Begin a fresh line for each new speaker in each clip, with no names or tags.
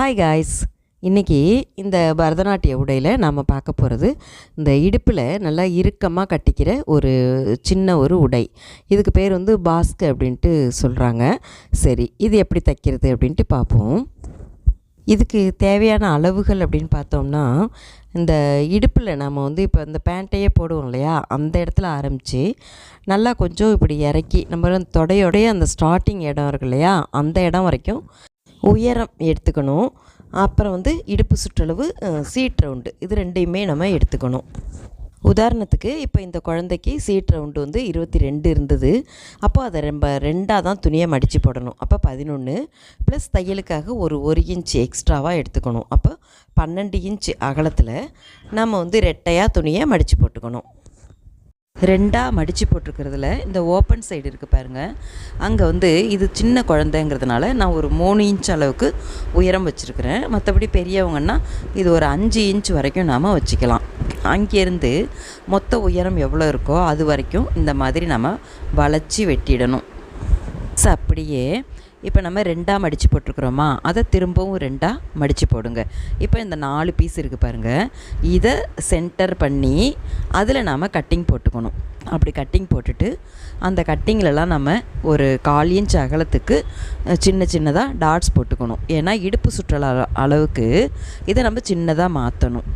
Hi guys இன்றைக்கி இந்த பரதநாட்டிய உடையில் நாம் பார்க்க போகிறது இந்த இடுப்பில் நல்லா இறுக்கமாக கட்டிக்கிற ஒரு சின்ன ஒரு உடை. இதுக்கு பேர் வந்து பாஸ்க்கு அப்படின்ட்டு சொல்கிறாங்க சரி இது எப்படி தைக்கிறது அப்படின்ட்டு பார்ப்போம். இதுக்கு தேவையான அளவுகள் அப்படின்னு பார்த்தோம்னா இந்த இடுப்பில் நம்ம வந்து இப்போ இந்த பேண்ட்டையே போடுவோம் இல்லையா? அந்த இடத்துல ஆரம்பித்து நல்லா கொஞ்சம் இப்படி இறக்கி நம்ம தொடையோடைய அந்த ஸ்டார்டிங் இடம் இருக்கு இல்லையா? அந்த இடம் வரைக்கும் உயரம் எடுத்துக்கணும். அப்புறம் வந்து இடுப்பு சுற்றளவு சீட் ரவுண்டு இது ரெண்டையுமே நம்ம எடுத்துக்கணும். உதாரணத்துக்கு இப்போ இந்த குழந்தைக்கு சீட் ரவுண்டு வந்து இருபத்தி ரெண்டு இருந்தது. அப்போ அதை ரொம்ப ரெண்டாக தான் துணியை மடித்து போடணும். அப்போ பதினொன்று ப்ளஸ் தையலுக்காக ஒரு ஒரு இன்ச் எக்ஸ்ட்ராவாக எடுத்துக்கணும். அப்போ பன்னெண்டு இன்ச் அகலத்தில் நம்ம வந்து ரெட்டையாக துணியை மடித்து போட்டுக்கணும். ரெண்டாக மடித்து போட்டிருக்கிறதுல இந்த ஓப்பன் சைடு இருக்குது பாருங்கள் அங்கே வந்து இது சின்ன குழந்தைங்கிறதுனால நான் ஒரு மூணு இன்ச் அளவுக்கு உயரம் வச்சுருக்கிறேன். மற்றபடி பெரியவங்கன்னா இது ஒரு அஞ்சு இன்ச் வரைக்கும் நாம் வச்சுக்கலாம். அங்கேருந்து மொத்த உயரம் எவ்வளோ இருக்கோ அது வரைக்கும் இந்த மாதிரி நம்ம வளைச்சி வெட்டிடணும். ஸோ அப்படியே இப்போ நம்ம ரெண்டாக மடித்து போட்டிருக்கிறோமா? அதை திரும்பவும் ரெண்டாக மடித்து போடுங்க. இப்போ இந்த நாலு பீஸ் இருக்குது பாருங்கள் இதை சென்டர் பண்ணி அதில் நாம் கட்டிங் போட்டுக்கணும். அப்படி கட்டிங் போட்டுட்டு அந்த கட்டிங்கிலலாம் நம்ம ஒரு கால் இன்ச் அகலத்துக்கு சின்ன சின்னதாக டாட்ஸ் போட்டுக்கணும். ஏன்னா இடுப்பு சுற்றுலா அளவுக்கு இதை நம்ம சின்னதாக மாற்றணும்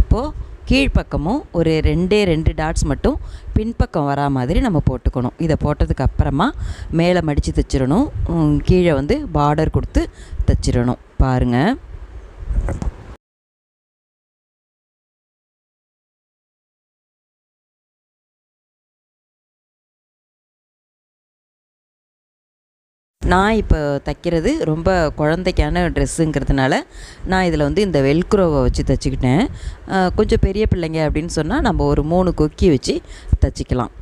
இப்போது கீழ்ப்பக்கமும் ஒரு ரெண்டே ரெண்டு டாட்ஸ் மட்டும் பின்பக்கம் வரா மாதிரி நம்ம போட்டுக்கணும். இதை போட்டதுக்கு அப்புறமா மேலே மடித்து தைச்சிடணும். கீழே வந்து பார்டர் கொடுத்து தைச்சிடணும். பாருங்கள் நான் இப்போ தைக்கிறது ரொம்ப குழந்தைக்கான ட்ரெஸ்ஸுங்கிறதுனால நான் இதில் வந்து இந்த வெல்க்ரோவை வச்சு தைச்சிக்கிட்டேன். கொஞ்சம் பெரிய பிள்ளைங்க அப்படின்னு சொன்னால் நம்ம ஒரு மூணு கொக்கி வச்சு தைச்சிக்கலாம்.